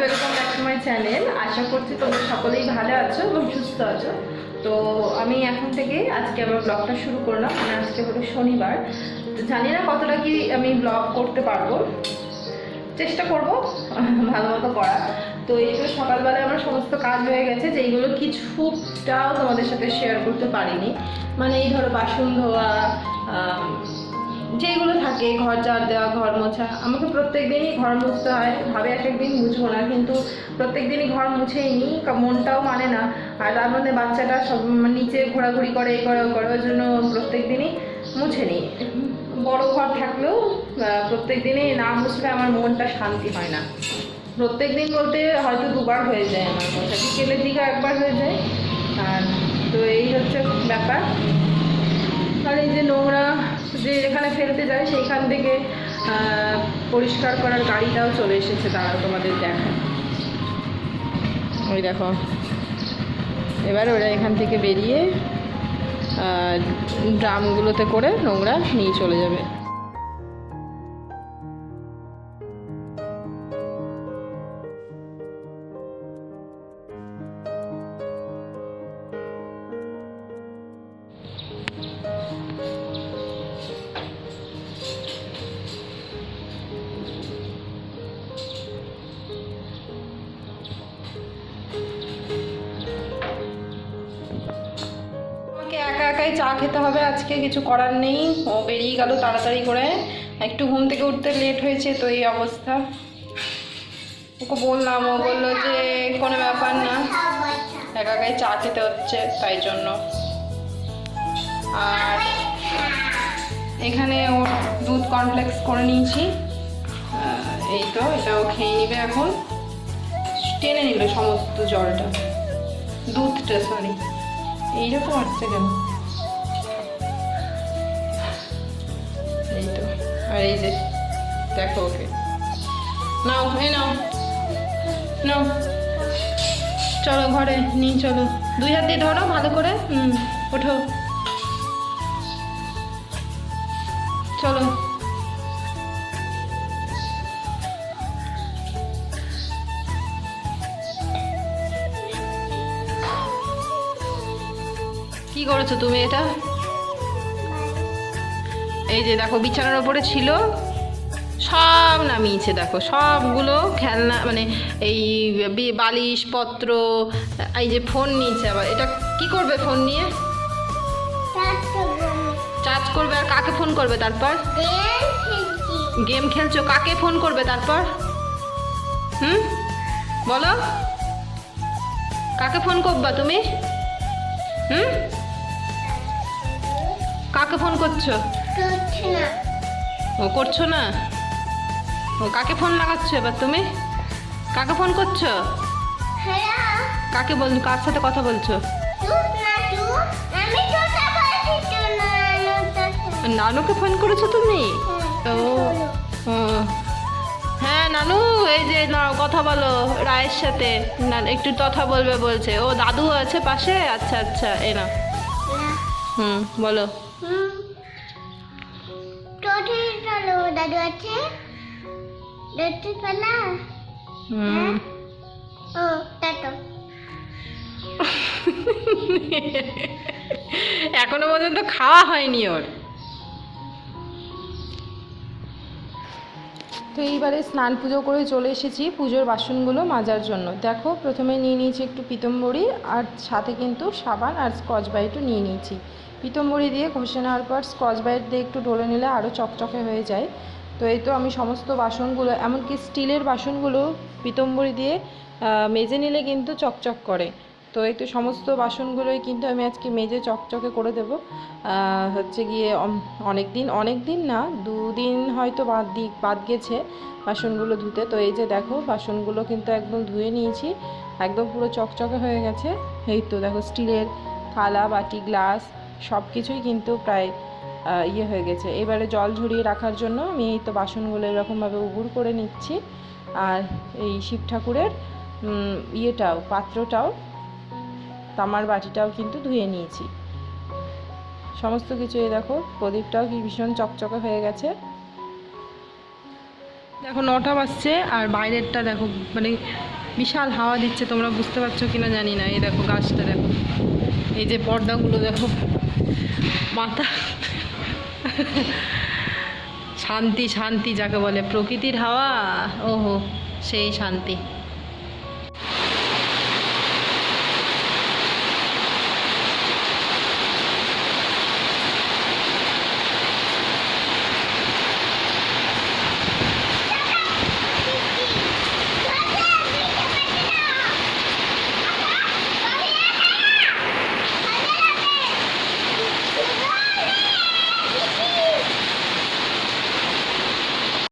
Welcome back to my channel আশা করছি তোমরা সকলেই ভালো আছো এবং সুস্থ আছো। তো আমি এখন থেকে আজকে আমার ব্লগটা শুরু করলাম। মানে আজকে হলো শনিবার। তো জানি না কতটা কি আমি ব্লগ করতে পারব। চেষ্টা করব ভালো মতো করা। তো এই তো সকালবেলায় আমার সমস্ত কাজ হয়ে গেছে যেইগুলো কিছুটাও তোমাদের সাথে শেয়ার করতে পারিনি। মানে এই ধরো বাসন ধোয়া যেগুলো থাকে ঘর ঝাড় দেওয়া, ঘর মোছা। আমাকে প্রত্যেক দিনই ঘর মুছতে হয়। ভাবে, এক একদিন মুছবো না, কিন্তু প্রত্যেক দিনই ঘর মুছেই নিই মনটাও মানে না। আর তার মধ্যে বাচ্চাটা সব নিচে ঘোরাঘুরি করে, এ করে, ও করে ওই জন্য প্রত্যেক দিনই মুছে নিই। বড় ঘর থাকলেও প্রত্যেক দিনই না মুছলে আমার মনটা শান্তি হয় না। প্রত্যেক দিন বলতে হয়তো দুবার হয়ে যায় আমার মোছা বিকেলের দিকে একবার হয়ে যায়। আর তো এই হচ্ছে ব্যাপার। এই যে নোংরা যে এখানে ফেলতে যায়, সেইখান থেকে পরিষ্কার করার গাড়িটাও চলে এসেছে তারা তোমাদের দেখা ওই দেখো। এবার ওরা এখান থেকে বেরিয়ে ড্রামগুলোতে করে নোংরা নিয়ে চলে যাবে। একাই চা খেতে হবে আজকে, কিছু করার নেই। ও বেরিয়ে গেল তাড়াতাড়ি করে। একটু ঘুম থেকে উঠতে লেট হয়েছে তো এই অবস্থা। ওকে বললাম, ও বলল যে কোনো ব্যাপার না। একা একাই চা খেতে হচ্ছে তাই জন্য। আর এখানে ওর দুধ কমপ্লেক্স করে নিয়েছি। এই তো এটাও খেয়ে নিবে এখন। টেনে নিল সমস্ত জলটা। দুধটা সরি এইরকম আসছে কেন? আর এই যে, দেখো ওকে। নাও, এই নাও। নাও। চলো ঘরে, নিয়ে চলো। দুই হাত দিয়ে ধরো, ভালো করে। হুম, ওঠো। চলো। কি করেছ তুমি এটা? এই যে দেখো, বিছানার ওপরে ছিল, সব নামিয়েছে দেখো, সবগুলো খেলনা মানে এই বালিশ, পত্র, এই যে ফোন নিয়েছে আবার। এটা কি করবে ফোন নিয়ে? চার্জ করবে আর কাকে ফোন করবে তারপর? গেম খেলছো, কাকে ফোন করবে তারপর? হুম? বলো। কাকে ফোন করবা তুমি? হুম? কাকে ফোন করছ? ও করছ না? ও কাকে ফোন লাগাচ্ছো এবার তুমি? কাকে ফোন করছ? কাকে বল কার সাথে কথা বলছো? নানুকে ফোন করেছ তুমি? ও ও। হ্যাঁ নানু এই যে কথা বলো রায়ের সাথে। না একটু কথা বলবে বলছে। ও দাদু আছে পাশে? আচ্ছা আচ্ছা এ না। হুম বলো। আছে? হুম। ও এখনও পর্যন্ত খাওয়া হয়নি ওর। তো এইবারে স্নান পুজো করে চলে এসেছি পুজোর বাসনগুলো মাজার জন্য। দেখো প্রথমে নিয়ে নিয়েছি একটু পিতম্বরী আর সাথে কিন্তু সাবান আর স্কচ ব্রাইটও নিয়ে নিয়েছি। পিতম্বরী দিয়ে ঘষে নেওয়ার পর স্কচ ব্রাইট দিয়ে একটু ডলে নিলে আরও চকচকে হয়ে যায়। তো এই তো আমি সমস্ত বাসনগুলো, এমনকি স্টিলের বাসনগুলো পিতম্বরী দিয়ে মেজে নিলে কিন্তু চকচক করে। তো এই তো সমস্ত বাসনগুলোই কিন্তু আমি আজকে মেজে চকচকে করে দেবো। হচ্ছে গিয়ে অনেক দিন অনেক দিন না, দুদিন হয়তো বাদ দি, বাদ গেছে বাসনগুলো ধুতে। তো এই যে দেখো, বাসনগুলো কিন্তু একদম ধুয়ে নিয়েছি, একদম পুরো চকচকে হয়ে গেছে। এই তো দেখো, স্টিলের থালা, বাটি, গ্লাস সব কিছুই কিন্তু প্রায় ইয়ে হয়ে গেছে। এবারে জল ঝরিয়ে রাখার জন্য আমি এই তো বাসনগুলো এরকমভাবে উবুর করে নিচ্ছি। আর এই শিব ঠাকুরের ইয়েটাও, পাত্রটাও, তামার বাটিটাও কিন্তু ধুয়ে নিয়েছি। সমস্ত কিছু এই দেখো, প্রদীপটাও কি ভীষণ চকচকে হয়ে গেছে। দেখো, নটা বাজছে আর বাইরেরটা দেখো মানে বিশাল হাওয়া দিচ্ছে, তোমরা বুঝতে পারছ কিনা জানি না। এই দেখো, গাছটা দেখো। এই যে পর্দাগুলো দেখো, মাথা শান্তি শান্তি যাকে বলে প্রকৃতির হাওয়া ওহো সেই শান্তি।